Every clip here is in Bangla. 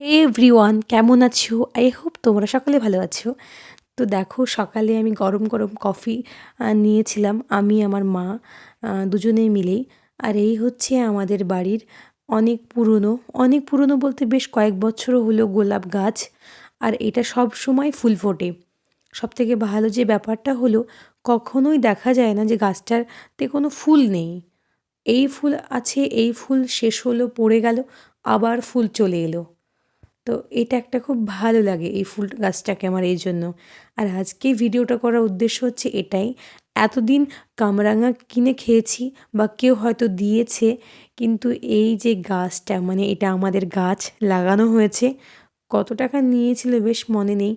এভরিওয়ান কেমন আছো? আই হোপ তোমরা সকলে ভালো আছো। তো দেখো, সকালে আমি গরম গরম কফি নিয়েছিলাম, আমি, আমার মা দুজনেই মিলেই। আর এই হচ্ছে আমাদের বাড়ির অনেক পুরনো অনেক পুরনো বলতে বেশ কয়েক বছরও হলো গোলাপ গাছ, আর এটা সব সময় ফুল ফোটে। সব থেকে ভালো যে ব্যাপারটা হলো, কখনোই দেখা যায় না যে গাছটাতে কোনো ফুল নেই। এই ফুল আছে, এই ফুল শেষ হলো, পড়ে গেল, আবার ফুল চলে এলো। তো এটা একটা খুব ভালো লাগে এই ফুল গাছটাকে আমার এই জন্য। আর আজকে ভিডিওটা করার উদ্দেশ্য হচ্ছে এটাই। এতদিন কামরাঙা কিনে খেয়েছি বা কেউ হয়তো দিয়েছে, কিন্তু এই যে গাছটা মানে এটা আমাদের গাছ লাগানো হয়েছে, কত টাকা নিয়েছিল বেশ মনে নেই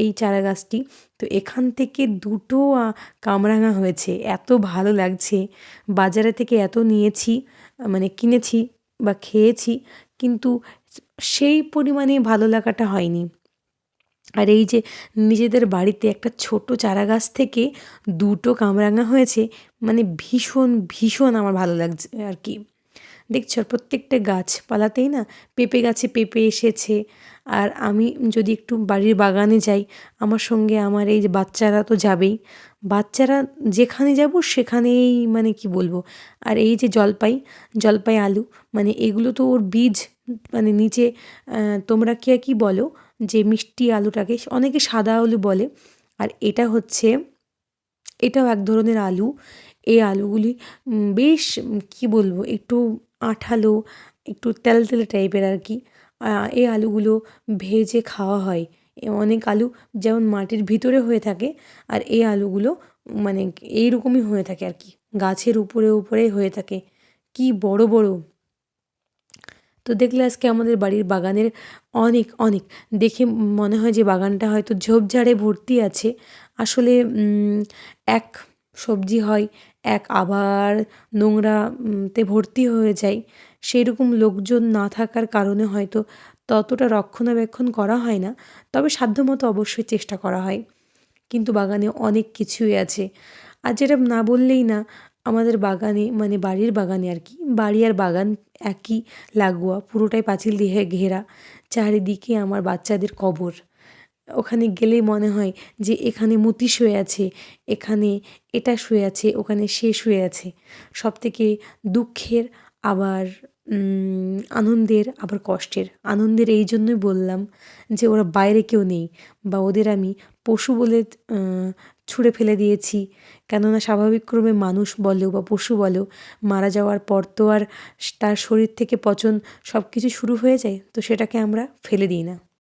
এই চারা গাছটি। তো এখান থেকে দুটো কামরাঙা হয়েছে, এত ভালো লাগছে। বাজারে থেকে এত নিয়েছি মানে কিনেছি বা খেয়েছি, কিন্তু সেই পরিমাণে ভালো লাগাটা হয়নি। আর এই যে নিজেদের বাড়িতে একটা ছোট চারা গাছ থেকে দুটো কামরাঙা হয়েছে মানে ভীষণ ভীষণ আমার ভালো লাগছে আর কি। দেখছ প্রত্যেকটা গাছপালাতেই না পেঁপে গাছে পেঁপে এসেছে। আর আমি যদি একটু বাড়ির বাগানে যাই, আমার সঙ্গে আমার এই যে বাচ্চারা তো যাবেই। বাচ্চারা যেখানে যাব সেখানেই মানে কি বলব? আর এই যে জলপাই জলপাই আলু মানে এগুলো তো ওর বীজ মানে নিচে তোমরা কে কি বলো যে মিষ্টি আলুটাকে অনেকে সাদা আলু বলে। আর এটা হচ্ছে, এটাও এক ধরনের আলু। এই আলুগুলি বেশ, কি বলব, একটু আঠালো, একটু তেলতেলে টাইপের আর কি। এই আলুগুলো ভেজে খাওয়া হয়। অনেক আলু যেমন মাটির ভিতরে হয়ে থাকে, আর এই আলুগুলো মানে এইরকমই হয়ে থাকে আর কি। গাছের উপরে উপরে হয়ে থাকে। কি বড় বড় তো দেখলে আজকে আমাদের বাড়ির বাগানের অনেক অনেক। দেখে মনে হয় যে বাগানটা হয়তো ঝোপঝাড়ে ভর্তি আছে। আসলে এক সবজি হয়, এক আবার নোংরাতে ভর্তি হয়ে যায়। সেই রকম লোকজন না থাকার কারণে হয়তো ততটা রক্ষণাবেক্ষণ করা হয় না। তবে সাধ্যমতো অবশ্যই চেষ্টা করা হয়। কিন্তু বাগানে অনেক কিছুই আছে। আর যেটা না বললেই না আমাদের বাগানে মানে বাড়ির বাগানে আর কি, বাড়ি আর বাগান একই লাগোয়া, পুরোটাই পাঁচিল দিয়ে ঘেরা, চারিদিকে আমার বাচ্চাদের কবর। ওখানে গেলেই মনে হয় যে এখানে মতি শুয়ে আছে, এখানে এটা শুয়ে আছে, ওখানে সে শুয়ে আছে। সব থেকে দুঃখের, আবার আনন্দের, আবার কষ্টের। আনন্দের এই জন্যই বললাম যে ওরা বাইরে কেউ নেই, বা ওদের আমি পশু বলে ছুঁড়ে ফেলে দিয়েছি। কেননা স্বাভাবিক ক্রমে মানুষ বলো বা পশু বলো মারা যাওয়ার পর তো আর তার শরীর থেকে পচন সব কিছু শুরু হয়ে যায়, তো সেটাকে আমরা ফেলে দিই না।